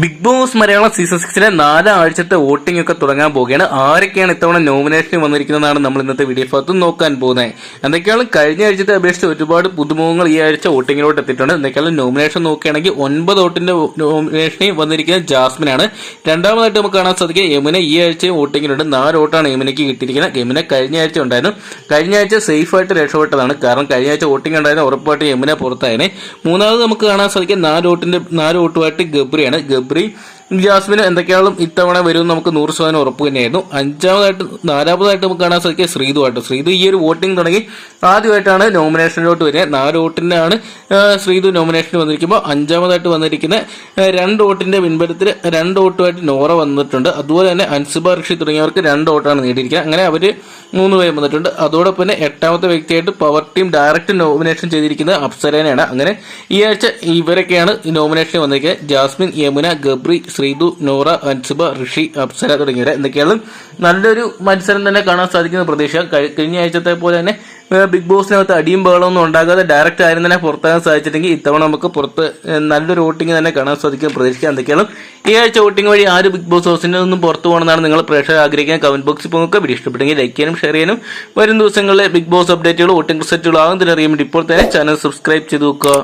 Big Boss Malayalam season സിക്സിലെ നാലാഴ്ചത്തെ voting ഒക്കെ തുടങ്ങാൻ പോവുകയാണ്. ആരൊക്കെയാണ് ഇത്തവണ നോമിനേഷൻ വന്നിരിക്കുന്നതാണ് നമ്മൾ ഇന്നത്തെ വീഡിയോ ഭാഗത്ത് നോക്കാൻ പോകുന്നത്. എന്തൊക്കെയാണ് കഴിഞ്ഞ ആഴ്ചത്തെ അപേക്ഷിച്ച് ഒരുപാട് പുതുമുഖങ്ങൾ ഈ ആഴ്ച വോട്ടിങ്ങിലോട്ട് എത്തിയിട്ടുണ്ട്. എന്തൊക്കെയാണ് നോമിനേഷൻ നോക്കുകയാണെങ്കിൽ ഒൻപത് വോട്ടിന്റെ നോമിനേഷനിൽ വന്നിരിക്കുന്നത് ജാസ്മിനാണ്. രണ്ടാമതായിട്ട് നമുക്ക് കാണാൻ സാധിക്കുക യമുന ഈ ആഴ്ച വോട്ടിങ്ങിലുണ്ട്. നാല് വോട്ടാണ് യമുനയ്ക്ക് കിട്ടിയിരിക്കുന്നത്. യമുന കഴിഞ്ഞ ആഴ്ച ഉണ്ടായിരുന്നു. കഴിഞ്ഞ ആഴ്ച സേഫ് ആയിട്ട് രക്ഷപ്പെട്ടതാണ്. കാരണം കഴിഞ്ഞ ആഴ്ച വോട്ടിംഗ് ഉണ്ടായിരുന്നു ഉറപ്പായിട്ട് യമുന പുറത്തായനെ. മൂന്നാമത് നമുക്ക് കാണാൻ സാധിക്കുക നാല് വോട്ടിന്റെ നാല് വോട്ടുമായിട്ട് ഗബ്രിയാണ്. ഗബ്രി sobre ജാസ്മിന് എന്തൊക്കെയാളും ഇത്തവണ വരും നമുക്ക് നൂറ് ശതമാനം ഉറപ്പ് തന്നെയായിരുന്നു. അഞ്ചാമതായിട്ട് നാലാമതായിട്ട് നമുക്ക് കാണാൻ സാധിക്കുക ശ്രീതു ആയിട്ട് ശ്രീതു ഈ ഒരു വോട്ടിംഗ് തുടങ്ങി. ആദ്യമായിട്ടാണ് നോമിനേഷനിലോട്ട് വരിക നാല് വോട്ടിനാണ് ശ്രീതു നോമിനേഷനിൽ വന്നിരിക്കുമ്പോൾ അഞ്ചാമതായിട്ട് വന്നിരിക്കുന്ന രണ്ട് വോട്ടിന്റെ പിൻബലത്തിൽ രണ്ട് വോട്ടുമായിട്ട് നോറ വന്നിട്ടുണ്ട്. അതുപോലെ തന്നെ അൻസുബ ഋഷി തുടങ്ങിയവർക്ക് രണ്ട് വോട്ടാണ് നേടിയിരിക്കുന്നത്. അങ്ങനെ അവർ മൂന്ന് പേര് വന്നിട്ടുണ്ട്. അതോടൊപ്പം തന്നെ എട്ടാമത്തെ വ്യക്തിയായിട്ട് പവർ ടീം ഡയറക്റ്റ് നോമിനേഷൻ ചെയ്തിരിക്കുന്നത് അപ്സരേനയാണ്. അങ്ങനെ ഈ ആഴ്ച ഇവരൊക്കെയാണ് നോമിനേഷൻ വന്നിരിക്കുന്നത്. ജാസ്മിൻ യമുന ഗബ്രി ശ്രീതു നോറ അൻസുബ ഋഷി അപ്സര തുടങ്ങിയവരെ എന്തൊക്കെയാണ് നല്ലൊരു മത്സരം തന്നെ കാണാൻ സാധിക്കുന്ന പ്രതീക്ഷ. കഴി- കഴിഞ്ഞ ആഴ്ചത്തെ പോലെ തന്നെ ബിഗ് ബോസിനകത്ത് അടിയും ബഹളമൊന്നും ഉണ്ടാകാതെ ഡയറക്റ്റ് ആരും തന്നെ പുറത്താകാൻ സാധിച്ചിട്ടുണ്ടെങ്കിൽ ഇത്തവണ നമുക്ക് പുറത്ത് നല്ലൊരു വോട്ടിംഗ് തന്നെ കാണാൻ സാധിക്കും പ്രതീക്ഷിക്കാം എന്തൊക്കെയാണ് ഈ ആഴ്ച വോട്ടിംഗ് വഴി ആര് ബിഗ് ബോസ് ഹൗസിന്റെ നിന്നും പുറത്തു പോകണമെന്നാണ് നിങ്ങൾ പ്രേക്ഷകർ ആഗ്രഹിക്കുന്ന കമന്റ് ബോക്സിൽ പോകുക വീഡിയോ ഇഷ്ടപ്പെട്ടെങ്കിൽ ലൈക്ക് ചെയ്യാനും ഷെയർ ചെയ്യാനും. വരും ദിവസങ്ങളിലെ ബിഗ് ബോസ് അപ്ഡേറ്റുകൾ വോട്ടിംഗ് റിസൾട്ടുകൾ ആകുന്നതിനറിയാൻ വേണ്ടി ഇപ്പോൾ തന്നെ ചാനൽ സബ്സ്ക്രൈബ് ചെയ്ത് നോക്കുക.